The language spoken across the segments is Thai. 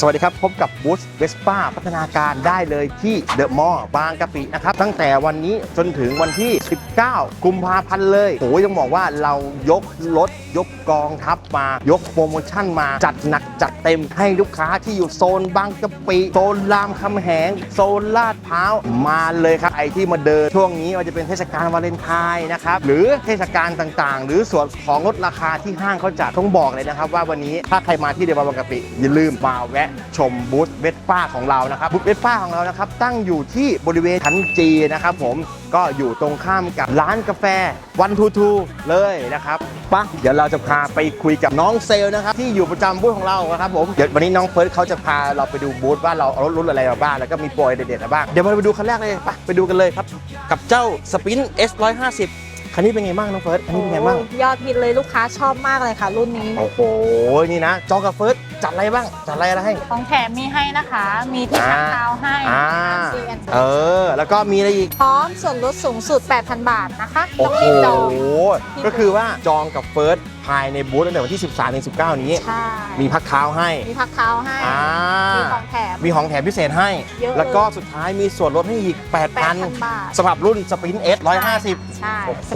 สวัสดีครับ พบกับบูธเวสป้าพัฒนาการได้เลยที่เดอะมอลล์บางกะปินะครับ ตั้งแต่วันนี้จนถึงวันที่ 19 กุมภาพันธ์เลยโอ้ยต้องบอกว่าเรายกรถยกกองทัพมายกโปรโมชั่นมาจัดหนักจัดเต็มให้ลูกค้าที่อยู่โซนบางกะปิโซนรามคำแหง โซนลาดพร้าวมาเลยครับไอที่มาเดินช่วงนี้ว่าจะเป็นเทศกาลวาเลนไทน์นะครับหรือเทศกาลต่างๆ หรือส่วนของลดราคาที่ห้างเขาจัดต้องบอกเลยนะครับว่าวันนี้ถ้าใครมาที่เดอะมอลล์บางกะปิอย่าลืมมาแวะชมบูธเวสป้าของเรานะครับบูธเวสป้าของเรานะครับตั้งอยู่ที่บริเวณชั้นจีนะครับผมก็อยู่ตรงข้ามกับร้านกาแฟวันทูทูเลยนะครับปะเดี๋ยวเราจะพาไปคุยกับน้องเซลนะครับที่อยู่ประจำบูธของเรานะครับผมเดี๋ยววันนี้น้องเฟิร์สเขาจะพาเราไปดูบูธว่าเราเอารถรุ่นอะไรมาบ้างแล้วก็มีโปรเด็ดๆอะไรบ้างเดี๋ยวเราไปดูคันแรกเลยไปไปดูกันเลยครับกับเจ้าสปิน S 150 คันนี้เป็นไงบ้างน้องเฟิร์สคันนี้เป็นไงบ้างโอ้ยอดฮิตเลยลูกค้าชอบมากเลยค่ะ รุ่นนี้ โอ้โห นี่นะ จองกับเฟิร์สจัดอะไรบ้าง จัดอะไรอะไรให้ ของแถมมีให้นะคะ มีที่พักเท้าให้อ่า CN เออ แล้วก็มีอะไรอีก พร้อมส่วนลดสูงสุด 8,000 บาทนะคะโอ้ต้องโห รีบจองก็คือว่าจองกับเฟิร์สภายในบูธตั้งแต่วันที่ 13ถึง19 นี้ ใช่ มีพักเท้าให้ มีพักเท้าให้ อ่า มีของแถม มีของแถมพิเศษให้ เยอะเลย แล้วก็สุดท้ายมีส่วนลดให้อีก 8,000 8,000 บาท สำหรับรุ่นสปิน S 150ใช่โอ้โหส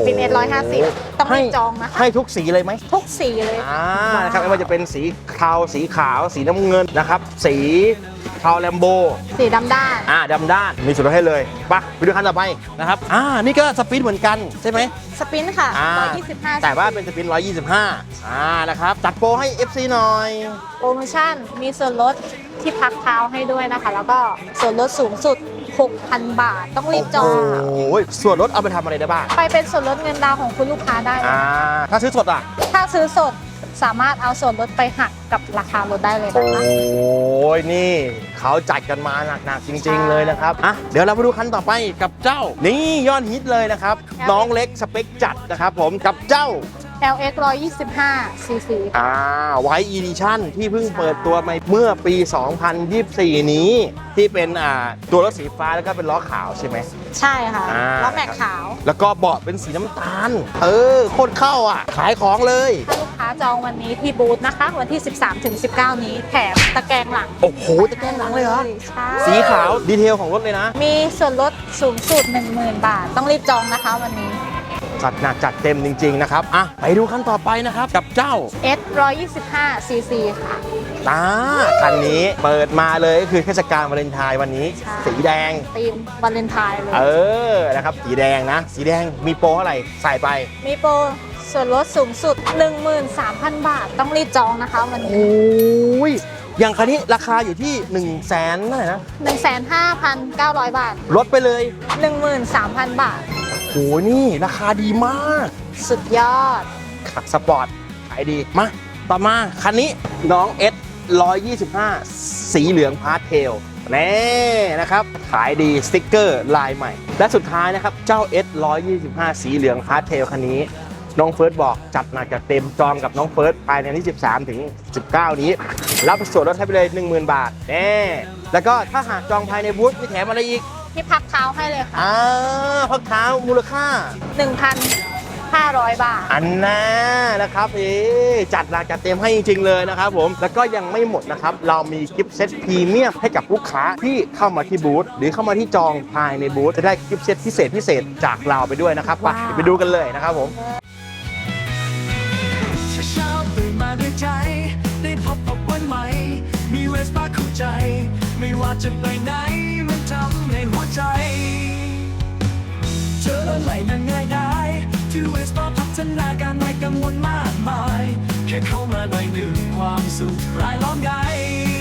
ปินเอร้อยห้าสิบต้องรีบจองนะคะให้ทุกสีเลยไหมทุกสีเลยอ่านะครับไม่ว่าจะเป็นสีเทาสีขาว สีน้ำเงินนะครับ สีเทาแลมโบ สีดำด้าน อ่าดำด้าน มีส่วนลดให้เลยไปะไปดูคันต่อไปนะครับ อ่า นี่ก็สปินเหมือนกันใช่ไหมสปินค่ะอ่า125 แต่ว่าเป็นสปิน 125 อ่า นะครับ จัดโปรให้ FC หน่อย โปรโมชั่น มีส่วนลดที่พักเท้าให้ด้วยนะคะ แล้วก็ส่วนลดสูงสุด 6,000 บาท ต้องรีบจองค่ะโอ้ยส่วนลดเอาไปทำอะไรได้บ้าง ไปเป็นส่วนลดเงินดาวน์ของคุณลูกค้าได้เลยอ่า ถ้าซื้อสดอะ ถ้าซื้อสดสามารถเอาส่วนลดไปหักกับราคารถได้เลยโอ้นะคะยนี่เขาจัดกันมาหนักๆจริง ๆ เลยนะครับอะเดี๋ยวเราไปดูคันต่อไปกับเจ้า นี่ยอดฮิตเลยนะครับ น้องเล็กสเปคจัดนะครับผมกับเจ้า LX 125 cc อ่าไวอีดิชั่นที่เพิ่งเปิดตัวมาเมื่อปี 2024 นี้ ที่เป็นอ่าตัวรถสีฟ้าแล้วก็เป็นล้อขาวใช่ไหม ใช่ค่ะอ่าแล้วแม็กขาว แล้วก็เบาะเป็นสีน้ำตาล เออโคตรเข้าอะ ขายของเลย ถ้าลูกค้าจองวันนี้ที่บูธนะคะ วันที่ 13ถึง19 นี้แถมตะแกรงหลังโอ้โหตะแกรงหลังเลยเหรอ ใช่สีขาวดีเทลของรถเลยนะ มีส่วนลดสูงสุด 10,000 บาท ต้องรีบจองนะคะวันนี้ จัดหนักจัดเต็มจริง ๆ นะครับ อะ ไปดูคันต่อไปนะครับ กับเจ้า S 125 cc ค่ะ อ่าคันนี้เปิดมาเลยก็คือเทศกาลวาเลนไทน์วันนี้ ใช่ สีแดงธีมวาเลนไทน์เลย เออ นะครับ สีแดงนะ สีแดงมีโปรเท่าไหร่ใส่ไป มีโปรส่วนลดสูงสุด 13,000 บาท ต้องรีบจองนะคะวันโอนี้้ย อย่างคันนี้ราคาอยู่ที่1นึ่งแสนเท่าไหร่นะ 15,900 บาท ลดไปเลย 13,000 บาท โหนี่ราคาดีมาก สุดยอดขับสปอร์ตขายดี มา ต่อมา คันนี้น้อง S 125 สีเหลืองพาสเทลแน่นะครับ ขายดีสติ๊กเกอร์ลายใหม่ และสุดท้ายนะครับ เจ้า S 125 สีเหลืองพาสเทลคันนี้ น้องเฟิร์สบอกจัดหนักจัดเต็มจองกับน้องเฟิร์สภายในวันที่ 13 ถึง 19 นี้ รับส่วนลดให้ไปเลย 10,000 บาทแน่แล้วก็ถ้าหากจองภายในบูธมีแถมอะไรอีกที่พักเท้าให้เลยค่ะ อ่าพักเท้ามูลค่า 1,500 บาท อันน่านะครับเอ๊ะจัดหนักจัดเต็มให้จริง ๆ เลยนะครับผมแล้วก็ยังไม่หมดนะครับ เรามีกิฟต์เซตพรีเมียมให้กับลูกค้าที่เข้ามาที่บูธหรือเข้ามาที่จองภายในบูธจะได้กิฟต์เซตพิเศษพิเศษจากเราไปด้วยนะครับไปว้าว ไปดูกันเลยนะครับผม ใจ ได้พบกับวันใหม่ มีเวสป้าคู่ใจ ไม่ว่าจะไปไหน มันทำให้หัวใจ เจอแล้วไหลนั้นง่ายได้ที่เวสป้าพัฒนาการไม่กังวลมากมาย แค่เข้ามาหน่อยหนึ่งความสุขรายล้อมใยเ